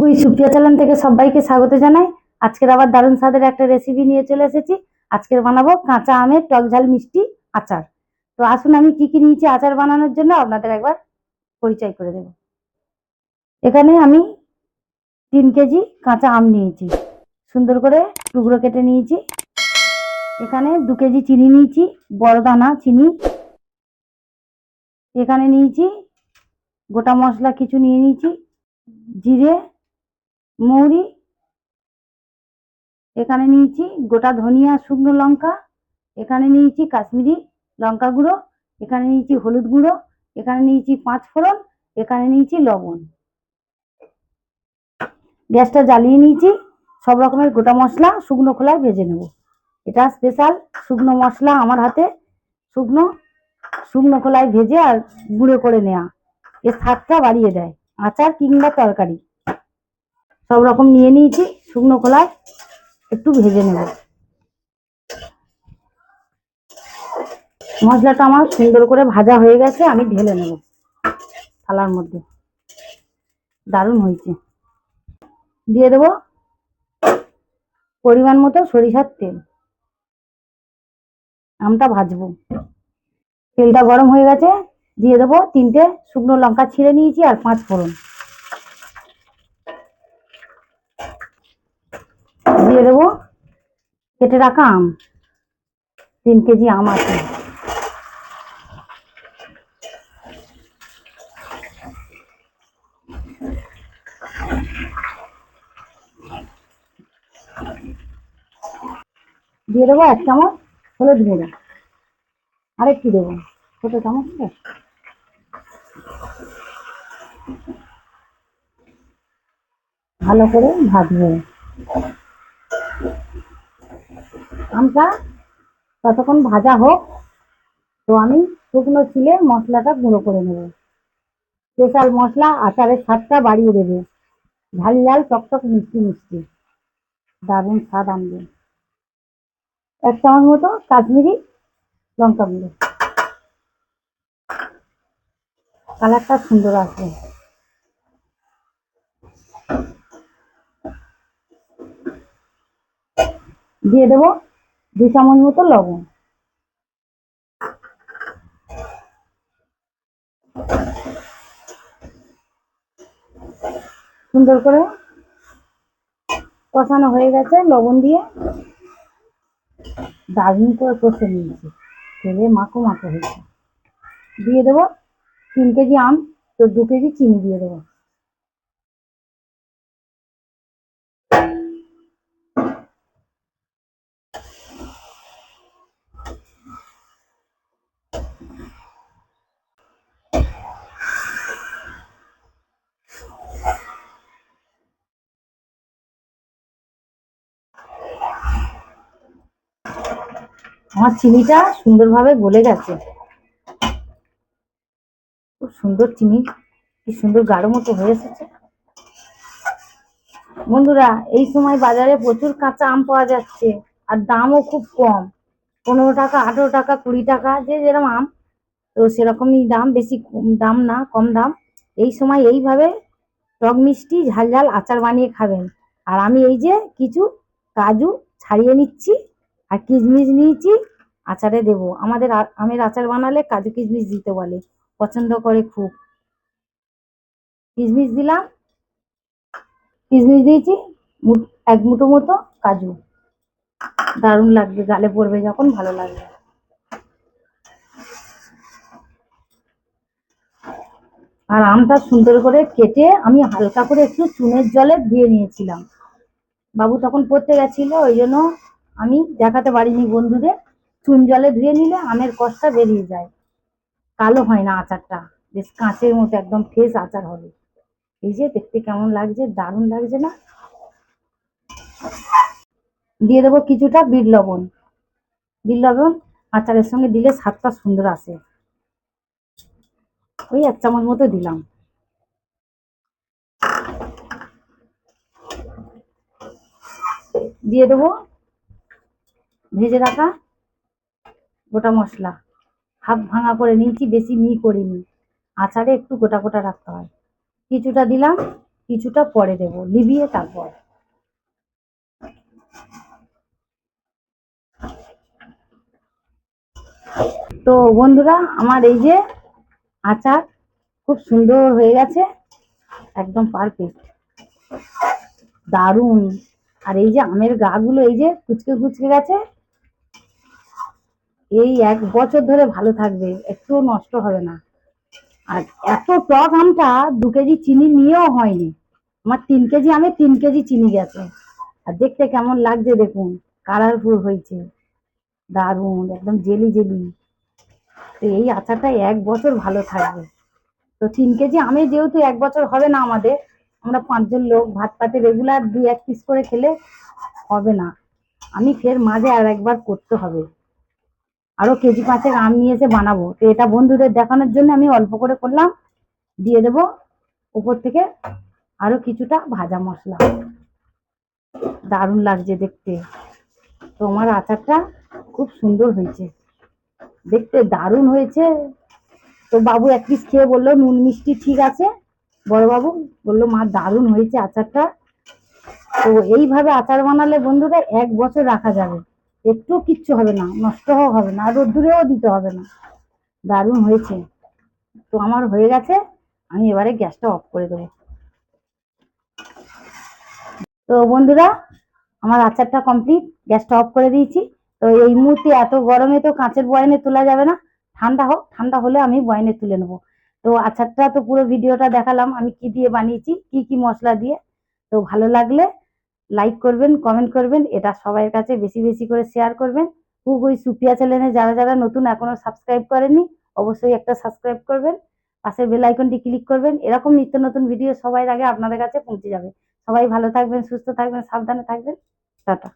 ওই সুপ্রিয়া চ্যানেল থেকে সবাইকে স্বাগত জানাই। আজকের আবার দারুণ স্বাদের একটা রেসিপি নিয়ে চলে এসেছি। আজকের বানাবো কাঁচা আমের টক ঝাল মিষ্টি আচার। তো আসুন আমি কি কি নিয়েছি আচার বানানোর জন্য আপনাদের একবার পরিচয় করে দেব। এখানে আমি তিন কেজি কাঁচা আম নিয়েছি। সুন্দর করে টুকরো কেটে নিয়েছি। এখানে দু কেজি চিনি নিয়েছি বড় দানা চিনি। এখানে নিয়েছি গোটা মশলা কিছু নিয়ে নিয়েছি, জিরে মৌরি, এখানে নিয়েছি গোটা ধনিয়া, শুকনো লঙ্কা, এখানে নিয়েছি কাশ্মীরি লঙ্কা গুঁড়ো, এখানে নিয়েছি হলুদ গুঁড়ো, এখানে নিয়েছি পাঁচ ফোড়ন, এখানে নিয়েছি লবণ। গ্যাসটা জ্বালিয়ে নিয়েছি, সব রকমের গোটা মশলা শুকনো খোলায় ভেজে নেব। এটা স্পেশাল শুকনো মশলা আমার হাতে, শুকনো শুকনো খোলায় ভেজে আর গুঁড়ো করে নেওয়া এর স্বাদটা বাড়িয়ে দেয়, আচার কিংবা তরকারি। সব রকম নিয়ে নিয়েছি, শুকনো কলায় একটু ভেজে নেব। মশলাটা আমার সুন্দর করে ভাজা হয়ে গেছে, আমি ঢেলে নেব থালার মধ্যে। দারুণ হয়েছে। দিয়ে দেব পরিমাণ মতো সরিষার তেল। আমটা ভাজবো। তেলটা গরম হয়ে গেছে, দিয়ে দেবো তিনটে শুকনো লঙ্কা ছিঁড়ে নিয়েছি আর পাঁচ ফোড়ন। দিয়ে দেবো। কেটে রাখা আম। তিন কেজি আম আছে। দিয়ে দেবো এক চামচ হলুদ গুঁড়ো। আরেকটু দেবো। ছোট চামচ ভালো করে ভাজবো। আমটা ততক্ষণ ভাজা হোক, তো আমি শুকনো ছিলে মশলাটা গুঁড়ো করে নেব। স্পেশাল মশলা, আচারের স্বাদটা বাড়িয়ে দেবে। ঝাল ঝাল টকটক মিষ্টি মিষ্টি। দারুণ স্বাদ আনবে। এক চামচ মতো কাশ্মীরি লঙ্কা গুঁড়ো। কালারটা সুন্দর আসবে। দিয়ে দেবো দু চামচ মতো লবণ। সুন্দর করে কষানো হয়ে গেছে লবণ দিয়ে। দারুণ করে কষে নিয়েছি। তেলে মাখো মাখো হয়েছে। দিয়ে দেবো তিন কেজি আম, তো দু কেজি চিনি দিয়ে দেবো। আমার চিনিটা সুন্দরভাবে গলে গেছে। খুব সুন্দর চিনি, কি সুন্দর গাঢ় মতো হয়ে এসেছে। বন্ধুরা, এই সময় বাজারে প্রচুর কাঁচা আম পাওয়া যাচ্ছে, আর দামও খুব কম। পনেরো টাকা, আঠেরো টাকা, কুড়ি টাকা, যে যেরকম আম, তো সেরকমই দাম, বেশি দাম না, কম দাম। এই সময় এইভাবে টক মিষ্টি, ঝাল ঝাল আচার বানিয়ে খাবেন। আর আমি এই যে কিছু কাজু ছাড়িয়ে নিচ্ছি আর কিশমিশ নিয়েছি, আচারে দেব। আমাদের আমের আচার বানালে কাজু কিশমিশ দিতে বলে, পছন্দ করে খুব। কিশমিশ দিলাম, কিশমিশ দিয়েছি এক মুঠো মতো কাজু। দারুণ লাগবে, গালে পড়বে যখন, ভালো লাগবে। আর আমটা সুন্দর করে কেটে আমি হালকা করে একটু চুনের জলে ধুয়ে নিয়েছিলাম। বাবু তখন পড়তে গেছিল, ওই জন্য আমি দেখাতে পারিনি বন্ধুদের। চুন জলে ধুয়ে নিলে আমের কষটা বেরিয়ে যায়। কালো হয় না আচারটা। বেশ কাঁচের মতো, একদম ফ্রেশ আচার হবে। এই যে দেখতে কেমন লাগছে, দারুণ লাগছে না? দিয়ে দেবো কিছুটা বিট লবণ। বিট লবণ আচারের সঙ্গে দিলে স্বাদটা সুন্দর আসে। ওই এক চামচ মতো দিলাম। দিয়ে দেবো ভেজে রাখা গোটা মশলা। হাফ ভাঙা করে নিয়েছি, বেশি মি করিনি। আচারে একটু গোটা গোটা রাখতে হয়। কিছুটা দিলাম, কিছুটা পরে দেব, লিবিয়ে তারপর। তো বন্ধুরা, আমার এই যে আচার খুব সুন্দর হয়ে গেছে, একদম পারফেক্ট দারুণ। আর এই যে আমের গাগুলো এই যে কুচকে কুচকে গেছে এই এক বছর ধরে ভালো থাকবে একটুও নষ্ট হবে না। আর এত টক আমটা দু কেজি চিনি নিয়েও হয়নি। আমার তিন কেজি আমে তিন কেজি চিনি গেছে। আর দেখতে কেমন লাগছে দেখুন কালারফুল হয়েছে, দারুণ, একদম জেলি জেলি। তো এই আচারটা এক বছর ভালো থাকবে। তো তিন কেজি আমে যেহেতু এক বছর হবে না আমাদের, আমরা পাঁচজন লোক ভাত পাতে রেগুলার দুই এক পিস করে খেলে হবে না। আমি ফের মাঝে আর একবার করতে হবে। আরও কেজি পাঁচেক আম নিয়ে এসে বানাবো। তো এটা বন্ধুদের দেখানোর জন্য আমি অল্প করে করলাম। দিয়ে দেবো উপর থেকে আরও কিছুটা ভাজা মশলা। দারুণ লাগছে দেখতে। তো আমার আচারটা খুব সুন্দর হয়েছে। দেখতে দারুণ হয়েছে। তো বাবু এক পিস খেয়ে বলল, নুন মিষ্টি ঠিক আছে? বড় বাবু বলল, মা, দারুণ হয়েছে আচারটা। তো এইভাবে আচার বানালে বন্ধুরা এক বছর রাখা যাবে। একটু কিচ্ছু হবে না, নষ্টও হবে না, আর রোদ্দুরেও দিতে হবে না। দারুণ হয়েছে। তো আমার হয়ে গেছে, আমি এবারে গ্যাসটা অফ করে দেবো। তো বন্ধুরা, আমার আচারটা কমপ্লিট, গ্যাসটা অফ করে দিয়েছি। তো এই মুহূর্তে এত গরমে তো কাঁচের বয়নে তোলা যাবে না। ঠান্ডা হোক, ঠান্ডা হলে আমি বয়ানে তুলে নেব। তো আচারটা তো পুরো ভিডিওটা দেখালাম, আমি কি দিয়ে বানিয়েছি, কি কি মশলা দিয়ে। তো ভালো লাগলে লাইক করবেন কমেন্ট করবেন, এটা সবাইয়ের কাছে বেশি বেশি করে শেয়ার করবেন। খুব ওই সুপ্রিয়া চ্যানেলে যারা যারা নতুন এখনও সাবস্ক্রাইব করেনি অবশ্যই একটা সাবস্ক্রাইব করবেন। পাশে বেল আইকনটি ক্লিক করবেন, এরকম নিত্য নতুন ভিডিও সবার আগে আপনাদের কাছে পৌঁছে যাবে। সবাই ভালো থাকবেন, সুস্থ থাকবেন, সাবধানে থাকবেন। টাটা।